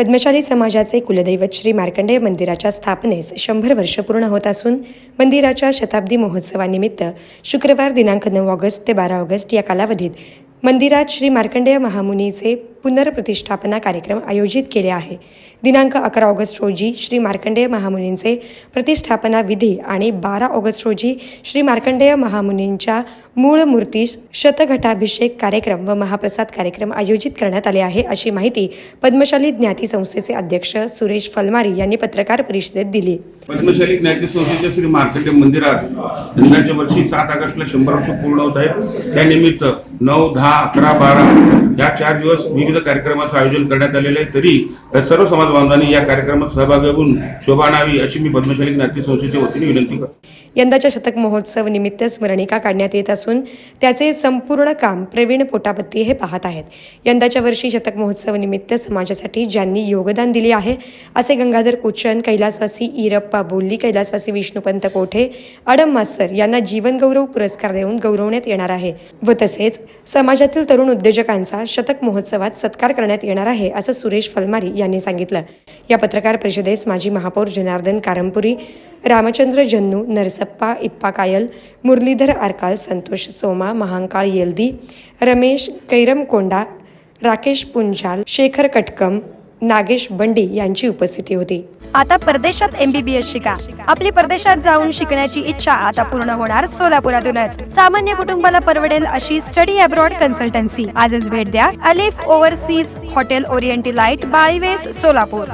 पद्मशाली समाजाचे कुलदैवत श्री मार्कंडेय मंदिराच्या स्थापनेस शंभर वर्ष पूर्ण होत असून मंदिराच्या शताब्दी महोत्सवानिमित्त शुक्रवार दिनांक नऊ ऑगस्ट ते बारा ऑगस्ट या कालावधीत मंदिरात श्री मार्कंडेय महामुनीचे पुनर्प्रतिष्ठापना कार्यक्रम आयोजित केले आहे. दिनांक अकरा ऑगस्ट रोजी श्री मार्कंडेय महामुनींचे प्रतिष्ठापना विधी आणि बारा ऑगस्ट रोजी श्री मार्कंडेय महामुनींच्या मूळ मूर्तीस शतघटाभिषेक कार्यक्रम व महाप्रसाद कार्यक्रम आयोजित करण्यात आले आहे अशी माहिती पद्मशाली ज्ञाती संस्थेचे अध्यक्ष सुरेश फलमारी यांनी पत्रकार परिषदेत दिली. पद्मशाली ज्ञाती संस्थेच्या श्री मार्कंडेय मंदिरात यंदाच्या वर्षी सात ऑगस्टला शंभर वर्ष पूर्ण होत आहेत. त्यानिमित्त नऊ दहा अकरा बारा या चार दिवस विविध कार्यक्रमाचं आयोजन करण्यात आलेलं आहे. तरी सर्व समाज बांधवांनी या कार्यक्रमात सहभागी होऊन शोभा अशी मी पद्मशाली ज्ञाती संस्थेच्या वतीने विनंती करतो. यंदाच्या शतक महोत्सव निमित्त स्मरणिका काढण्यात येत असून त्याचे संपूर्ण काम प्रवीण पोटापत्ती हे पाहत आहेत. यंदाच्या वर्षी शतक महोत्सव निमित्त समाजासाठी ज्यांनी योगदान दिले आहे असे गंगाधर कुचन कैलासवासी इरप्पा बोल्ली कैलासवासी विष्णुपंत कोठे अडम मास्तर यांना जीवनगौरव पुरस्कार देऊन गौरवण्यात येणार आहे व तसेच समाजातील तरुण उद्योजकांचा शतक महोत्सवात सत्कार करण्यात येणार आहे असं सुरेश फलमारी यांनी सांगितलं. या पत्रकार परिषदेस माजी महापौर जनार्दन कारंपुरी रामचंद्र जन्नू नरस इप्पा कायल मुरलीधर आरकाल संतोष सोमा महांकाळ येल्दी रमेश कैरमकोंडा राकेश पुंजाल शेखर कटकम नागेश बंडी यांची उपस्थिती होती. आता परदेशात एमबीबीएस शिका. आपली परदेशात जाऊन शिकण्याची इच्छा आता पूर्ण होणार सोलापुरातूनच. सामान्य कुटुंबाला परवडेल अशी स्टडी अब्रॉड कन्सल्टन्सी. आजच भेट द्या अलिफ ओव्हरसीज हॉटेल ओरिएंटी लाइट बाळीवेस सोलापूर.